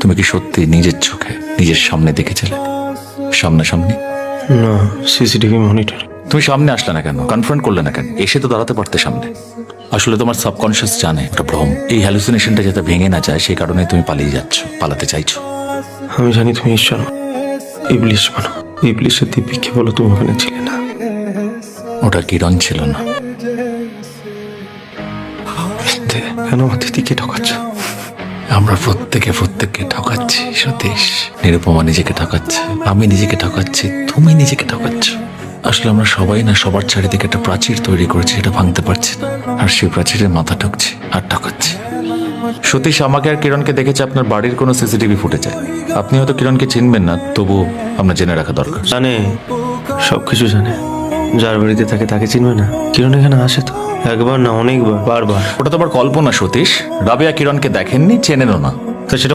তুমি কি সত্যি নিজের চোখে নিজের সামনে দেখেছিলে? সামনাসামনি না সিসিটিভি মনিটর। তুমি সামনে আসলে না কেন? কনফ্রন্ট করলে না কেন? এসে তো দাঁড়াতে পারতে সামনে। আসলে তোমার সাবকনশিয়াস জানে একটা ভ্রম। এই হ্যালুসিনেশনটা যাতে ভেঙে না যায় সেই কারণে তুমি পালিয়ে যাচ্ছ পালাতে চাইছো। আমি জানি তুমি ঈশ্বর। ইবলিশ মানো ইবলিশের দিব্যিকে বলো তুমি ওখানে ছিলে না। ওটা কিরণ ছিল না। কেন আমার দিদিকে ঠকাচ্ছ? আমরা প্রত্যেকে প্রত্যেককে ঠকাচ্ছি, সতীশ। নিরুপমা নিজেকে ঠকাচ্ছে, আমি নিজেকে ঠকাচ্ছি, তুমি নিজেকে ঠকাচ্ছ। আসলে আমরা সবাই না, সবার চারিদিকে একটা প্রাচীর তৈরি করেছি এটা ভাঙতে পারছি না। আর সেই প্রাচীরের মাথা ঠকছি আর ঠকাচ্ছি। সতীশ, আমাকে আর কিরণকে দেখেছে, আপনার বাড়ির কোনো সিসিটিভি ফুটেছে আপনি হয়তো কিরণকে চিনবেন না, তবুও আপনার জেনে রাখা দরকার। জানে সব কিছু জানে। যার বাড়িতে থাকে তাকে চিনবে না। কিরণ এখানে আসে তো। একবার না অনেকবার। বারবার। ওটা তো আবার কল্পনা সতীশ। রাবিয়া কিরণকে দেখেননি চেনেনও না। তো সেটা